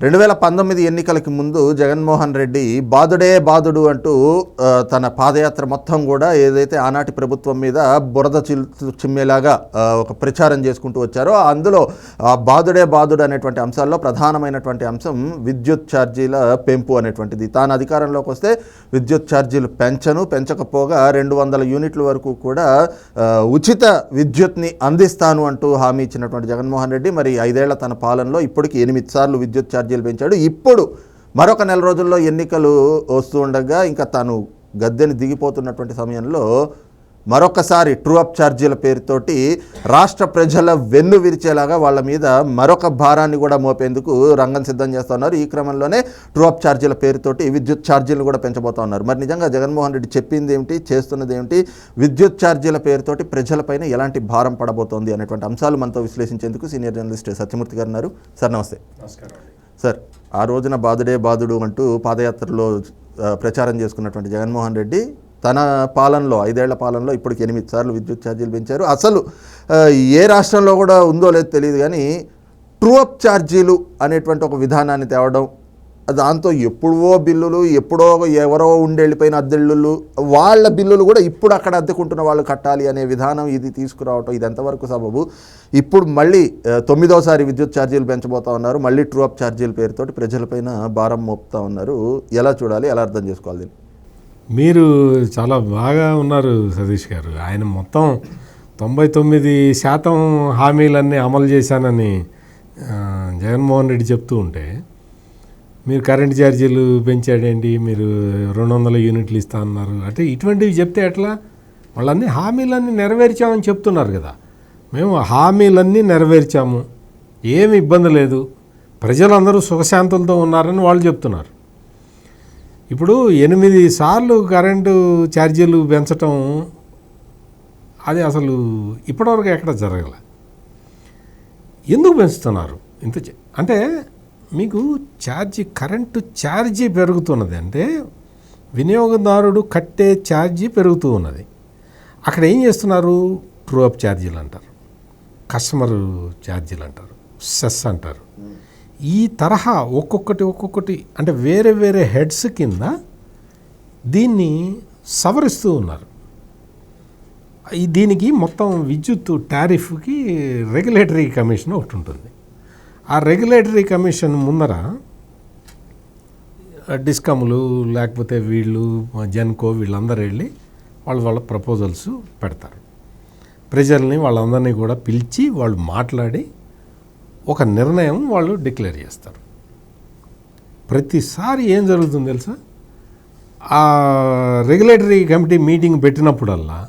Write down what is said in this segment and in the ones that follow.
రెండు వేల పంతొమ్మిది ఎన్నికలకి ముందు జగన్మోహన్ రెడ్డి బాదుడే బాదుడు అంటూ తన పాదయాత్ర మొత్తం కూడా ఏదైతే ఆనాటి ప్రభుత్వం మీద బురద చిమ్మేలాగా ఒక ప్రచారం చేసుకుంటూ వచ్చారో అందులో బాదుడే బాదుడు అనేటువంటి అంశాల్లో ప్రధానమైనటువంటి అంశం విద్యుత్ ఛార్జీల పెంపు అనేటువంటిది. తాను అధికారంలోకి వస్తే విద్యుత్ ఛార్జీలు పెంచను పెంచకపోగా రెండు వందల యూనిట్ల వరకు కూడా ఉచిత విద్యుత్ని అందిస్తాను అంటూ హామీ ఇచ్చినటువంటి జగన్మోహన్ రెడ్డి మరి ఐదేళ్ళ తన పాలనలో ఇప్పటికి ఎనిమిది సార్లు విద్యుత్ ఛార్జీలు పెంచాడు ఇప్పుడు మరొక నెల రోజుల్లో ఎన్నికలు వస్తూ ఉండగా ఇంకా తాను గద్దెని దిగిపోతున్నటువంటి సమయంలో మరొకసారి ట్రూ అప్ ఛార్జీల పేరుతోటి రాష్ట్ర ప్రజల వెన్ను విరిచేలాగా వాళ్ళ మీద మరొక భారాన్ని కూడా మోపేందుకు రంగం సిద్ధం చేస్తున్నారు. ఈ క్రమంలోనే ట్రూ అప్ ఛార్జీల పేరుతోటి విద్యుత్ ఛార్జీలు కూడా పెంచబోతా ఉన్నారు. మరి నిజంగా జగన్మోహన్ రెడ్డి చెప్పింది ఏమిటి చేస్తున్నది ఏమిటి? విద్యుత్ ఛార్జీల పేరుతోటి ప్రజలపైన ఎలాంటి భారం పడబోతోంది అనేటువంటి అంశాలు మనతో విశ్లేషించేందుకు సీనియర్ జర్నలిస్ట్ సత్యమూర్తి గారు ఉన్నారు. సార్ నమస్తే. నమస్కారం. సార్ ఆ రోజున బాదుడే బాదుడు అంటూ పాదయాత్రలో ప్రచారం చేసుకున్నటువంటి జగన్మోహన్ రెడ్డి తన పాలనలో ఐదేళ్ళ పాలనలో ఇప్పటికి ఎనిమిది సార్లు విద్యుత్ ఛార్జీలు పెంచారు. అసలు ఏ రాష్ట్రంలో కూడా ఉందో లేదో తెలియదు కానీ ట్రూ అప్ ఛార్జీలు అనేటువంటి ఒక విధానాన్ని తేవడం దాంతో ఎప్పుడో బిల్లులు ఎప్పుడో ఎవరో ఉండి అద్దెళ్ళు వాళ్ళ బిల్లులు కూడా ఇప్పుడు అక్కడ అద్దెకుంటున్న వాళ్ళు కట్టాలి అనే విధానం ఇది తీసుకురావటం ఇది ఎంతవరకు సబబు. ఇప్పుడు మళ్ళీ తొమ్మిదోసారి విద్యుత్ ఛార్జీలు పెంచబోతా ఉన్నారు. మళ్ళీ ట్రూ అప్ ఛార్జీల పేరుతోటి ప్రజలపైన భారం మోపుతా ఉన్నారు. ఎలా చూడాలి ఎలా అర్థం చేసుకోవాలి మీరు చాలా బాగా ఉన్నారు సతీష్ గారు. ఆయన మొత్తం తొంభై తొమ్మిది శాతం హామీలన్నీ అమలు చేశానని జగన్మోహన్ రెడ్డి చెప్తూ ఉంటే మీరు కరెంట్ ఛార్జీలు పెంచాడండి మీరు రెండు వందల యూనిట్లు ఇస్తా అన్నారు. అంటే ఇటువంటివి చెప్తే ఎట్లా? వాళ్ళన్నీ హామీలన్నీ నెరవేర్చామని చెప్తున్నారు కదా. మేము హామీలన్నీ నెరవేర్చాము. ఏమి ఇబ్బంది లేదు. ప్రజలందరూ సుఖశాంతులతో ఉన్నారని వాళ్ళు చెప్తున్నారు. ఇప్పుడు ఎనిమిది సార్లు కరెంటు ఛార్జీలు పెంచటం అది అసలు ఇప్పటివరకు ఎక్కడ జరగల. ఎందుకు పెంచుతున్నారు? ఇంత అంటే మీకు ఛార్జీ కరెంటు ఛార్జీ పెరుగుతున్నది అంటే వినియోగదారుడు కట్టే ఛార్జీ పెరుగుతూ ఉన్నది. అక్కడ ఏం చేస్తున్నారు? ట్రూ అప్ ఛార్జీలు అంటారు. కస్టమర్ ఛార్జీలు అంటారు. సెస్ అంటారు. ఈ తరహా ఒక్కొక్కటి ఒక్కొక్కటి అంటే వేరే వేరే హెడ్స్ కింద దీన్ని సవరిస్తూ ఉన్నారు. దీనికి మొత్తం విద్యుత్ టారిఫ్కి రెగ్యులేటరీ కమిషన్ ఒకటి ఉంటుంది. ఆ రెగ్యులేటరీ కమిషన్ ముందర డిస్కమ్లు లేకపోతే వీళ్ళు జెన్కో వీళ్ళందరూ వెళ్ళి వాళ్ళు వాళ్ళ ప్రపోజల్స్ పెడతారు. ప్రజల్ని వాళ్ళందరినీ కూడా పిలిచి వాళ్ళు మాట్లాడి ఒక నిర్ణయం వాళ్ళు డిక్లేర్ చేస్తారు. ప్రతిసారి ఏం జరుగుతుంది తెలుసా? ఆ రెగ్యులేటరీ కమిటీ మీటింగ్ పెట్టినప్పుడల్లా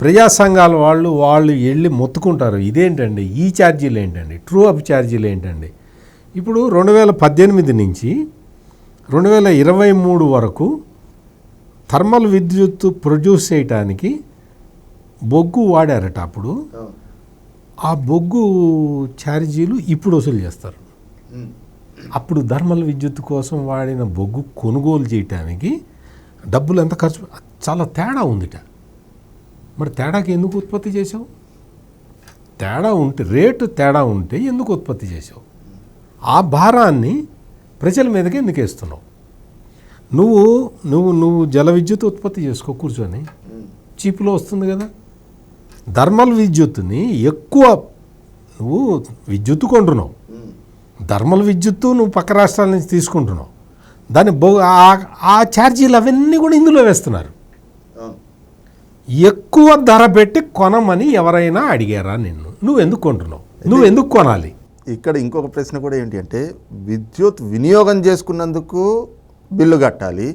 ప్రజా సంఘాల వాళ్ళు వాళ్ళు వెళ్ళి మొత్తుకుంటారు. ఇదేంటండి? ఈ ఛార్జీలు ఏంటండి? ట్రూ అప్ ఛార్జీలు ఏంటండి? ఇప్పుడు రెండు వేల పద్దెనిమిది నుంచి రెండు వేల ఇరవై మూడు వరకు థర్మల్ విద్యుత్ ప్రొడ్యూస్ చేయటానికి బొగ్గు వాడారట అప్పుడు. ఆ బొగ్గు ఛార్జీలు ఇప్పుడు వసూలు చేస్తారు. అప్పుడు థర్మల్ విద్యుత్ కోసం వాడిన బొగ్గు కొనుగోలు చేయటానికి డబ్బులు ఎంత ఖర్చు? చాలా తేడా ఉందిట. మరి తేడాకి ఎందుకు ఉత్పత్తి చేసావు తేడా ఉంటే రేటు తేడా ఉంటే ఎందుకు ఉత్పత్తి చేసావు ఆ భారాన్ని ప్రజల మీదకి ఎందుకు వేస్తున్నావు? నువ్వు నువ్వు నువ్వు జల విద్యుత్ ఉత్పత్తి చేసుకో కూర్చొని. చీపులో వస్తుంది కదా. థర్మల్ విద్యుత్తుని ఎక్కువ నువ్వు విద్యుత్ కొంటున్నావు. థర్మల్ విద్యుత్తు నువ్వు పక్క రాష్ట్రాల నుంచి తీసుకుంటున్నావు. దాని బో ఆ- ఆ ఛార్జీలు అవన్నీ కూడా ఇందులో వేస్తున్నారు. ఎక్కువ ధర పెట్టి కొనమని ఎవరైనా అడిగారా నిన్ను? నువ్వు ఎందుకు కొంటున్నావు నువ్వు ఎందుకు కొనాలి? ఇక్కడ ఇంకొక ప్రశ్న కూడా ఏంటి అంటే విద్యుత్ వినియోగం చేసుకున్నందుకు బిల్లు కట్టాలి.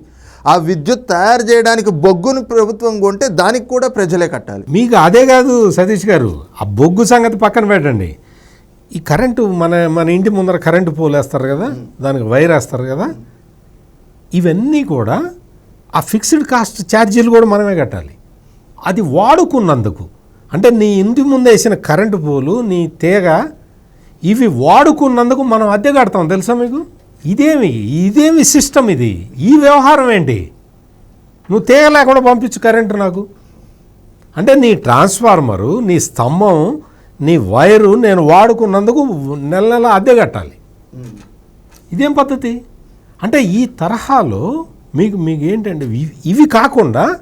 ఆ విద్యుత్ తయారు చేయడానికి బొగ్గును ప్రభుత్వం కొంటే దానికి కూడా ప్రజలే కట్టాలి. మీకు అదే కాదు సతీష్ గారు ఆ బొగ్గు సంగతి పక్కన పెట్టండి. ఈ కరెంటు మన మన ఇంటి ముందర కరెంటు పోలు వేస్తారు కదా దానికి వైర్ వేస్తారు కదా ఇవన్నీ కూడా ఆ ఫిక్స్డ్ కాస్ట్ ఛార్జీలు కూడా మనమే కట్టాలి. అది వాడుకున్నందుకు. అంటే నీ ఇంటి ముందు వేసిన కరెంటు పోలు నీ తీగ ఇవి వాడుకున్నందుకు మనం అద్దె కడతాం. తెలుసా మీకు? ఇదేమి ఇదేమి సిస్టమ్ ఇది? ఈ వ్యవహారం ఏంటి? నువ్వు తీగ లేకుండా పంపించు కరెంటు నాకు. అంటే నీ ట్రాన్స్ఫార్మరు నీ స్తంభం నీ వైరు నేను వాడుకున్నందుకు నెల నెల అద్దె కట్టాలి. ఇదేం పద్ధతి? అంటే ఈ తరహాలో మీకు మీకు ఏంటంటే ఇవి- ఇవి కాకుండా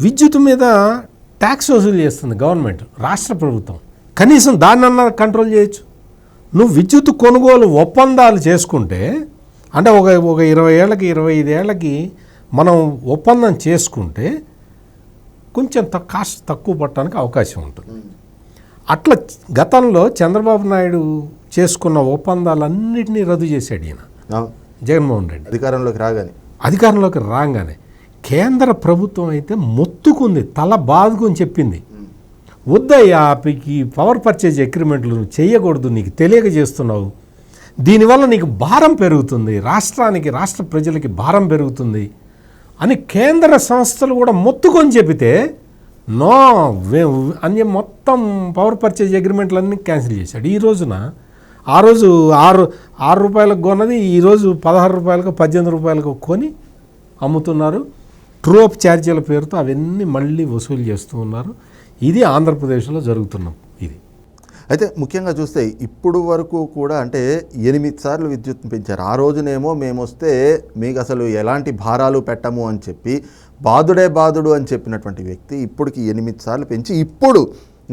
విద్యుత్ మీద ట్యాక్స్ వసూలు చేస్తుంది గవర్నమెంట్ రాష్ట్ర ప్రభుత్వం. కనీసం దాన్నన్నా కంట్రోల్ చేయొచ్చు. నువ్వు విద్యుత్ కొనుగోలు ఒప్పందాలు చేసుకుంటే అంటే ఒక ఒక ఇరవై ఏళ్ళకి ఇరవై ఐదు ఏళ్ళకి మనం ఒప్పందం చేసుకుంటే కొంచెం కాస్ట్ తక్కువ పట్టడానికి అవకాశం ఉంటుంది. అట్లా గతంలో చంద్రబాబు నాయుడు చేసుకున్న ఒప్పందాలన్నింటినీ రద్దు చేశాడు ఈయన. జగన్మోహన్ రెడ్డి. అధికారంలోకి రాగానే. అధికారంలోకి రాగానే. కేంద్ర ప్రభుత్వం అయితే మొత్తుకుంది తల బాదుకొని చెప్పింది. వద్దయ్యా ఈ పవర్ పర్చేజ్ అగ్రిమెంట్లు చేయకూడదు నీకు తెలియక చేస్తున్నావు. దీనివల్ల నీకు భారం పెరుగుతుంది రాష్ట్రానికి రాష్ట్ర ప్రజలకి భారం పెరుగుతుంది అని కేంద్ర సంస్థలు కూడా మొత్తుకొని చెబితే నో అని మొత్తం పవర్ పర్చేజ్ అగ్రిమెంట్లన్నీ క్యాన్సిల్ చేశాడు. ఈ రోజున ఆ రోజు ఆరు ఆరు రూపాయలకు కొన్నది ఈరోజు పదహారు రూపాయలకు పద్దెనిమిది రూపాయలకు కొని అమ్ముతున్నారు. ట్రోప్ ఛార్జీల పేరుతో అవన్నీ మళ్ళీ వసూలు చేస్తూ ఉన్నారు. ఇది ఆంధ్రప్రదేశ్లో జరుగుతున్నాం ఇది. అయితే ముఖ్యంగా చూస్తే ఇప్పుడు వరకు కూడా అంటే ఎనిమిది సార్లు విద్యుత్ పెంచారు. ఆ రోజునేమో మేము వస్తే మీకు అసలు ఎలాంటి భారాలు పెట్టము అని చెప్పి బాదుడే బాదుడు అని చెప్పినటువంటి వ్యక్తి ఇప్పటికి ఎనిమిది సార్లు పెంచి ఇప్పుడు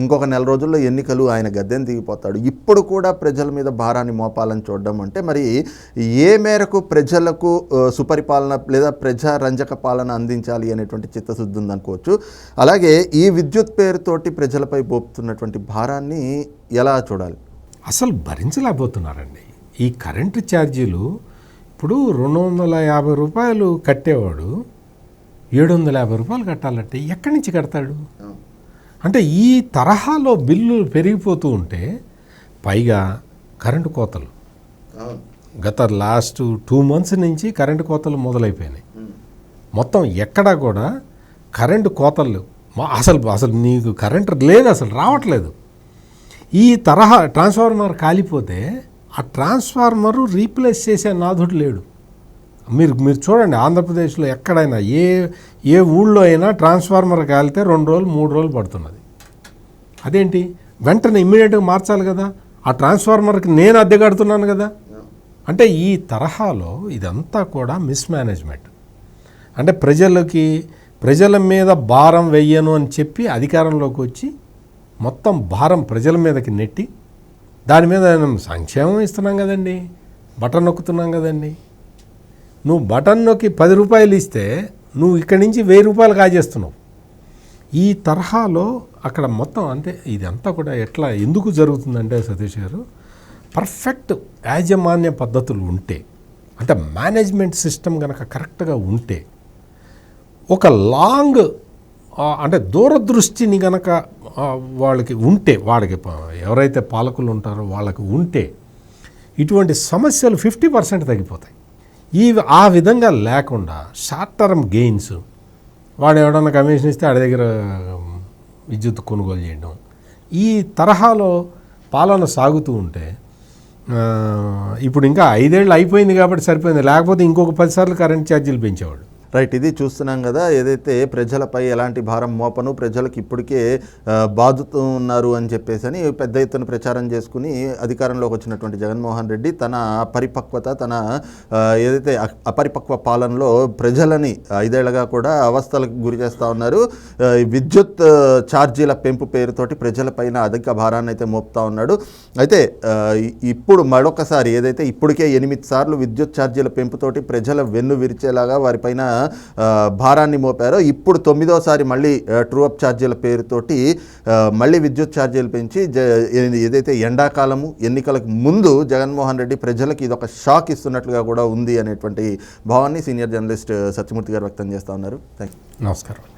ఇంకొక నెల రోజుల్లో ఎన్నికలు ఆయన గద్దెని దిగిపోతాడు. ఇప్పుడు కూడా ప్రజల మీద భారాన్ని మోపాలని చూడడం అంటే మరి ఏ మేరకు ప్రజలకు సుపరిపాలన లేదా ప్రజా రంజక పాలన అందించాలి అనేటువంటి చిత్తశుద్ధి ఉందనుకోవచ్చు అలాగే ఈ విద్యుత్ పేరుతోటి ప్రజలపై మోపుతున్నటువంటి భారాన్ని ఎలా చూడాలి? అసలు భరించలేకపోతున్నారండి. ఈ కరెంటు ఛార్జీలు ఇప్పుడు రెండు వందల యాభై రూపాయలు కట్టేవాడు ఏడు వందల యాభై రూపాయలు కట్టాలంటే ఎక్కడి నుంచి కడతాడు? అంటే ఈ తరహాలో బిల్లులు పెరిగిపోతూ ఉంటే పైగా కరెంటు కోతలు. గత లాస్ట్ టూ మంత్స్ నుంచి కరెంటు కోతలు మొదలైపోయినాయి. మొత్తం ఎక్కడా కూడా కరెంటు కోతలు అసలు అసలు నీకు కరెంటు లేదు అసలు రావట్లేదు. ఈ తరహా ట్రాన్స్ఫార్మర్ కాలిపోతే ఆ ట్రాన్స్ఫార్మరు రీప్లేస్ చేసే నాథుడు లేడు. మీరు మీరు చూడండి ఆంధ్రప్రదేశ్లో ఎక్కడైనా ఏ ఏ ఊళ్ళో అయినా ట్రాన్స్ఫార్మర్ కాలితే రెండు రోజులు మూడు రోజులు పడుతున్నది. అదేంటి? వెంటనే ఇమ్మీడియట్గా మార్చాలి కదా? ఆ ట్రాన్స్ఫార్మర్కి నేను అద్దె కడుతున్నాను కదా? అంటే ఈ తరహాలో ఇదంతా కూడా మిస్మేనేజ్మెంట్ అంటే ప్రజలకి ప్రజల మీద భారం వెయ్యను అని చెప్పి అధికారంలోకి వచ్చి మొత్తం భారం ప్రజల మీదకి నెట్టి దాని మీద మనం సంక్షేమం ఇస్తున్నాం కదండి? బటన్ నొక్కుతున్నాం కదండి? నువ్వు బటన్ నొక్కి పది రూపాయలు ఇస్తే నువ్వు ఇక్కడి నుంచి వెయ్యి రూపాయలు కాజేస్తున్నావు. ఈ తరహాలో అక్కడ మొత్తం అంటే ఇదంతా కూడా ఎట్లా ఎందుకు జరుగుతుందంటే సతీష్ గారు పర్ఫెక్ట్ యాజమాన్య పద్ధతులు ఉంటే అంటే మేనేజ్మెంట్ సిస్టమ్ కనుక కరెక్ట్గా ఉంటే ఒక లాంగ్ అంటే దూరదృష్టిని గనక వాళ్ళకి ఉంటే వాళ్ళకి ఎవరైతే పాలకులు ఉంటారో వాళ్ళకి ఉంటే ఇటువంటి సమస్యలు ఫిఫ్టీ పర్సెంట్ తగ్గిపోతాయి. ఈ ఆ విధంగా లేకుండా షార్ట్ టర్మ్ గెయిన్స్ వాడు ఎవడన్నా కమిషన్ ఇస్తే ఆడి దగ్గర విద్యుత్ కొనుగోలు చేయడం. ఈ తరహాలో పాలన సాగుతూ ఉంటే ఇప్పుడు ఇంకా ఐదేళ్ళు అయిపోయింది కాబట్టి సరిపోయింది. లేకపోతే ఇంకొక పదిసార్లు కరెంట్ ఛార్జీలు పెంచేవాడు. రైట్ ఇది చూస్తున్నాం కదా ఏదైతే ప్రజలపై ఎలాంటి భారం మోపను ప్రజలకు ఇప్పటికే ఆ, ఉన్నారు అని చెప్పేసి అని పెద్ద ఎత్తున ప్రచారం చేసుకుని అధికారంలోకి వచ్చినటువంటి జగన్మోహన్ రెడ్డి తన అపరిపక్వత తన ఏదైతే అపరిపక్వ పాలనలో ప్రజలని ఐదేళ్ళగా కూడా అవస్థలకు గురి చేస్తూ ఉన్నారు. విద్యుత్ ఛార్జీల పెంపు పేరుతోటి ప్రజలపైన అధిక భారాన్ని అయితే మోపుతా ఉన్నాడు. అయితే ఇప్పుడు మరొకసారి ఏదైతే ఇప్పటికే ఎనిమిది సార్లు విద్యుత్ ఛార్జీల పెంపుతోటి ప్రజల వెన్ను విరిచేలాగా వారిపైన భారాన్ని మోపారో. ఇప్పుడు తొమ్మిదోసారి మళ్ళీ ట్రూ అప్ ఛార్జీల పేరుతోటి మళ్ళీ విద్యుత్ ఛార్జీలు పెంచి ఏదైతే ఎండాకాలము ఎన్నికలకు ముందు జగన్మోహన్ రెడ్డి ప్రజలకు ఇది ఒక షాక్ ఇస్తున్నట్లుగా కూడా ఉంది అనేటువంటి భావాన్ని సీనియర్ జర్నలిస్ట్ సత్యమూర్తి గారు వ్యక్తం చేస్తూ ఉన్నారు. థ్యాంక్ యూ నమస్కారం.